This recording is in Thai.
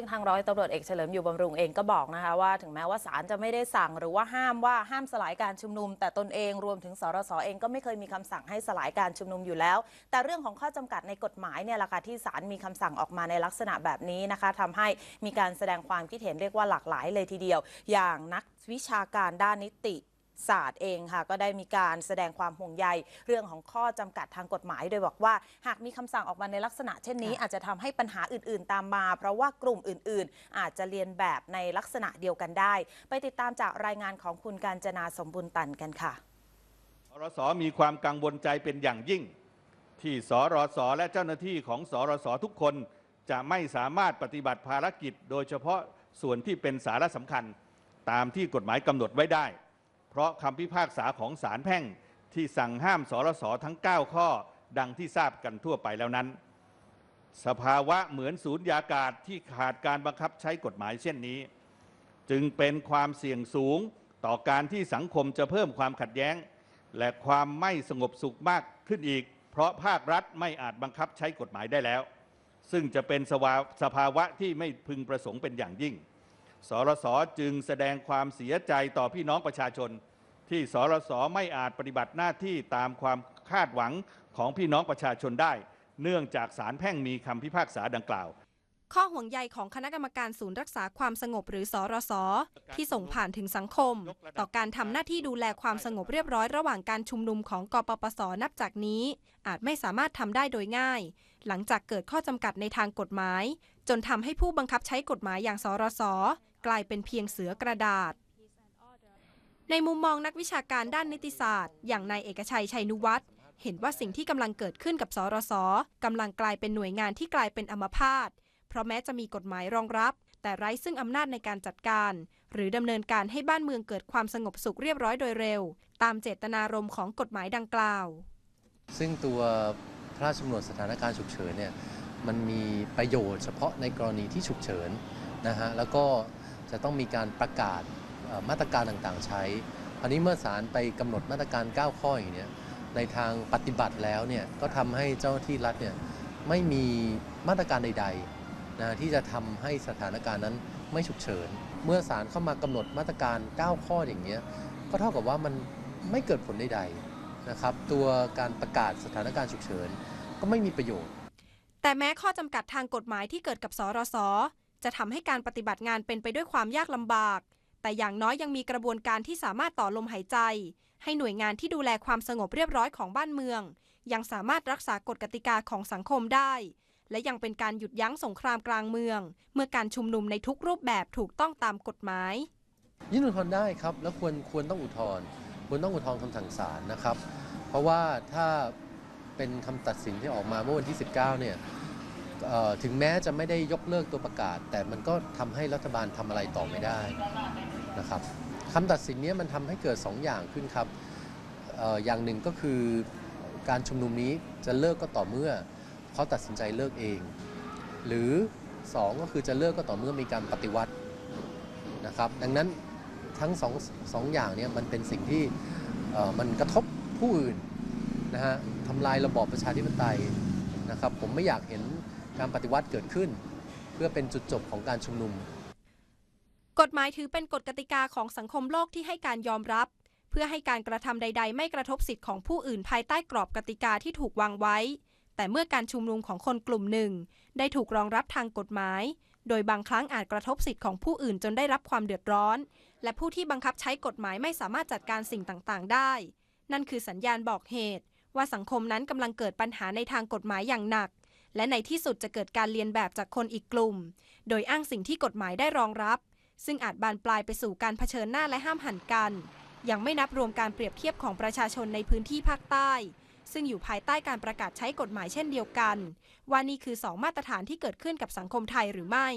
ซึ่งทางร้อยตำรวจเอกเฉลิมอยู่บำรุงเองก็บอกนะคะว่าถึงแม้ว่าศาลจะไม่ได้สั่งหรือว่าห้ามว่าห้ามสลายการชุมนุม แต่ตนเองรวมถึงสรสเองก็ไม่เคยมีคำสั่งให้สลายการชุมนุมอยู่แล้ว แต่เรื่องของข้อจำกัดในกฎหมายเนี่ยแหละค่ะที่ศาลมีคำสั่งออกมาในลักษณะแบบนี้นะคะทำให้มีการแสดงความคิดเห็นเรียกว่าหลากหลายเลยทีเดียว อย่างนักวิชาการด้านนิติ ศาสตร์เองค่ะก็ได้มีการแสดงความห่วงใยเรื่องของข้อจำกัดทางกฎหมาย โดยบอกว่าหากมีคำสั่งออกมาในลักษณะเช่นนี้ อาจจะทำให้ปัญหาอื่น ๆ ตามมา เพราะว่ากลุ่มอื่น ๆ อาจจะเรียนแบบในลักษณะเดียวกันได้ ไปติดตามจากรายงานของคุณการจนาสมบุญตันกันค่ะสรสมีความกังวลใจเป็นอย่างยิ่ง ที่สรสและเจ้าหน้าที่ของสรสทุกคนจะไม่สามารถปฏิบัติภารกิจ โดยเฉพาะส่วนที่เป็นสาระสำคัญ ตามที่กฎหมายกำหนดไว้ได้ เพราะคำพิพากษาของศาลแพ่งที่สั่งห้ามสรสทั้ง 9 ข้อดังที่ทราบกันทั่วไปแล้วนั้น สภาวะเหมือนศูนยากาศที่ขาดการบังคับใช้กฎหมายเช่นนี้ จึงเป็นความเสี่ยงสูงต่อการที่สังคมจะเพิ่มความขัดแย้ง และความไม่สงบสุขมากขึ้นอีก เพราะภาครัฐไม่อาจบังคับใช้กฎหมายได้แล้ว ซึ่งจะเป็นสภาสภาวะที่ไม่พึงประสงค์เป็นอย่างยิ่ง สรสจึงแสดงความเสียใจต่อพี่น้องประชาชน ที่สรสไม่อาจปฏิบัติหน้าที่ตามความคาดหวังของพี่น้องประชาชนได้ เนื่องจากศาลแพ่งมีคำพิพากษาดังกล่าว ข้อห่วงใยของคณะกรรมการศูนย์รักษาความสงบหรือสรสที่ส่งผ่านถึงสังคม ต่อการทำหน้าที่ดูแลความสงบเรียบร้อยระหว่างการชุมนุมของกปปสนับจากนี้ อาจไม่สามารถทำได้โดยง่าย หลังจากเกิดข้อจำกัดในทางกฎหมาย จนทำให้ผู้บังคับใช้กฎหมายอย่างสรสกลายเป็นเพียงเสือกระดาษ ในมุมมองนักวิชาการด้านนิติศาสตร์ อย่างนายเอกชัยชัยนุวัฒน์เห็นว่าสิ่งที่กำลังเกิดขึ้นกับสรสกำลังกลายเป็นหน่วยงานที่กลายเป็นอัมพาตเพราะแม้จะมีกฎหมายรองรับ แต่ไร้ซึ่งอำนาจในการจัดการ หรือดำเนินการให้บ้านเมืองเกิดความสงบสุขเรียบร้อยโดยเร็ว ตามเจตนารมณ์ของกฎหมายดังกล่าว ซึ่งตัว ระราชกำหนดสถานการณ์ฉุกเฉินเนี่ยมันมีประโยชน์เฉพาะในกรณีที่ฉุกเฉินนะฮะแล้วก็จะต้องมีการประกาศมาตรการต่างๆใช้อันนี้เมื่อศาลไปกำหนดมาตรการ 9 ข้ออย่างเนี้ยในทางปฏิบัติแล้วเนี่ยก็ทำให้เจ้าหน้าที่รัฐเนี่ยไม่มีมาตรการใดๆนะที่จะทำให้สถานการณ์นั้นไม่ฉุกเฉิน เมื่อศาลเข้ามากำหนดมาตรการ 9 ข้ออย่างเนี้ยก็เท่ากับว่ามันไม่เกิดผลใดๆ นะครับตัวการประกาศสถานการณ์ฉุกเฉิน ก็ไม่มีประโยชน์ แต่แม้ข้อจำกัดทางกฎหมายที่เกิดกับสรส จะทำให้การปฏิบัติงานเป็นไปด้วยความยากลำบาก แต่อย่างน้อยยังมีกระบวนการที่สามารถต่อลมหายใจ ให้หน่วยงานที่ดูแลความสงบเรียบร้อยของบ้านเมือง ยังสามารถรักษากฎกติกาของสังคมได้ และยังเป็นการหยุดยั้งสงครามกลางเมือง เมื่อการชุมนุมในทุกรูปแบบถูกต้องตามกฎหมาย ยื่นอุทธรณ์ได้ครับ แล้วควรควรต้องอุทธรณ์ ควรต้องอุทธรณ์คำสั่งศาลนะครับ เพราะว่าถ้าเป็นคำตัดสินที่ออกมาเมื่อวันที่ 19 เนี่ยเอ่อถึงแม้จะไม่ได้ยกเลิกตัวประกาศ แต่มันก็ทำให้รัฐบาลทำอะไรต่อไม่ได้นะครับคำตัดสินเนี้มันทำให้เกิด 2 อย่างขึ้นครับอออย่างหนึ่งก็คือการชุมนุมนี้จะเลิกก็ต่อเมื่อเขาตัดสินใจเลิกเอง หรือ 2 ก็คือจะเลิกก็ต่อเมื่อมีการปฏิวัตินะครับ ดังนั้น ทั้งสองสองอย่างเนี่ยมันเป็นสิ่งที่มันกระทบผู้อื่นนะฮะทำลายระบอบประชาธิปไตยนะครับผมไม่อยากเห็นการปฏิวัติเกิดขึ้น เพื่อเป็นจุดจบของการชุมนุม กฎหมายถือเป็นกฎกติกาของสังคมโลกที่ให้การยอมรับ เพื่อให้การกระทำใด ๆ ไม่กระทบสิทธิ์ของผู้อื่นภายใต้กรอบกติกาที่ถูกวางไว้ แต่เมื่อการชุมนุมของคนกลุ่มหนึ่ง ได้ถูกรองรับทางกฎหมาย โดยบางครั้งอาจกระทบสิทธิ์ของผู้อื่นจนได้รับความเดือดร้อน และผู้ที่บังคับใช้กฎหมายไม่สามารถจัดการสิ่งต่างๆ ได้ นั่นคือสัญญาณบอกเหตุ ว่าสังคมนั้นกำลังเกิดปัญหาในทางกฎหมายอย่างหนัก และในที่สุดจะเกิดการเรียนแบบจากคนอีกกลุ่ม โดยอ้างสิ่งที่กฎหมายได้รองรับ ซึ่งอาจบานปลายไปสู่การเผชิญหน้าและห้ามหันกัน ยังไม่นับรวมการเปรียบเทียบของประชาชนในพื้นที่ภาคใต้ ซึ่งอยู่ภายใต้การประกาศใช้กฎหมายเช่นเดียวกัน ว่านี่คือสองมาตรฐานที่เกิดขึ้นกับสังคมไทยหรือไม่